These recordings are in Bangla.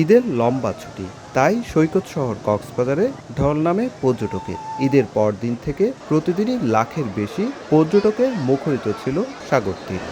ঈদের লম্বা ছুটি। তাই সৈকত শহর কক্সবাজারে ঢল নামে পর্যটকের ঈদের পরদিন থেকে প্রতিদিনই লাখের বেশি পর্যটকের মুখরিত ছিল সাগর তীর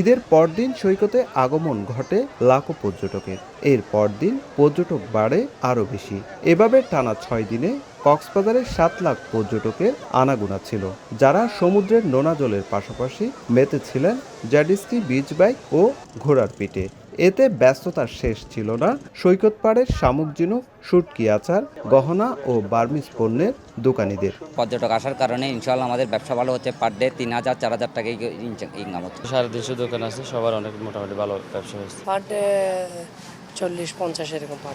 ঈদের পরদিন সৈকতে আগমন ঘটে লাখো পর্যটকের এর পরদিন পর্যটক বাড়ে আরও বেশি। এভাবে টানা ছয় দিনে কক্সবাজারে সাত লাখ পর্যটকের আনাগোনা ছিল, যারা সমুদ্রের নোনা জলের পাশাপাশি মেতেছিলেন জ্যাডিস্কি বিচ বাইক ও ঘোড়ার পিঠে। এতে ব্যস্ততার শেষ ছিল না। সৈকত পাড়ের শামুক ঝিনুক শুটকি আচার গহনা ও বার্মিজ পণ্যের দোকানিদের। পর্যটক আসার কারণে ইনশাল্লাহ আমাদের ব্যবসা ভালো হচ্ছে। পার ডে তিন হাজার চার হাজার টাকা ইনকাম হচ্ছে। সাড়ে তিনশো দোকান আছে সবার অনেক মোটামুটি ভালো ব্যবসা হয়েছে। পার ডে চল্লিশ পঞ্চাশ এরকম পার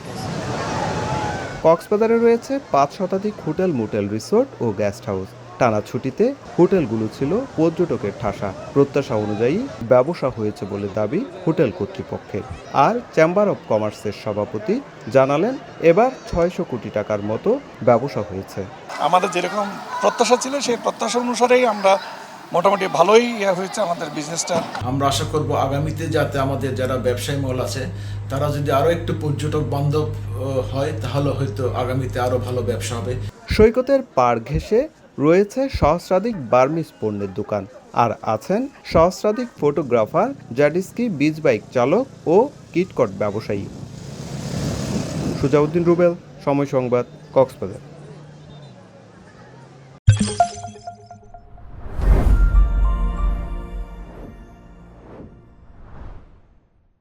কক্সবাজারে রয়েছে পাঁচ শতাধিক হোটেল মোটেল রিসোর্ট ও গেস্ট হাউস। টানা ছুটিতে হোটেলগুলো ছিল পর্যটকের ঠাসা। প্রত্যাশা অনুযায়ী ব্যবসা হয়েছে বলে দাবি হোটেল কর্তৃপক্ষের। আর চেম্বার অব কমার্সের সভাপতি জানালেন এবার ছয়শো কোটি টাকার মতো ব্যবসা হয়েছে। আমাদের যেরকম প্রত্যাশা ছিল সেই প্রত্যাশা অনুসারেই আমরা মোটামুটি ভালোই ইয়ে হয়েছে আমাদের বিজনেসটা আমরা আশা করব আগামীতে যাতে আমাদের যারা ব্যবসায়ী মহল আছে তারা যদি আরও একটু পর্যটক বান্ধব হয় তাহলে হয়তো আগামীতে আরও ভালো ব্যবসা হবে। সৈকতের পার ঘেঁষে রয়েছে সহস্রাধিক বার্মিস পণ্যের দোকান। আর আছেন সহস্রাধিক ফটোগ্রাফার জ্যাডিস্কি বিচ বাইক চালক ও কিটকট ব্যবসায়ী। সুজাউদ্দিন রুবেল, সময় সংবাদ, কক্সবাজার।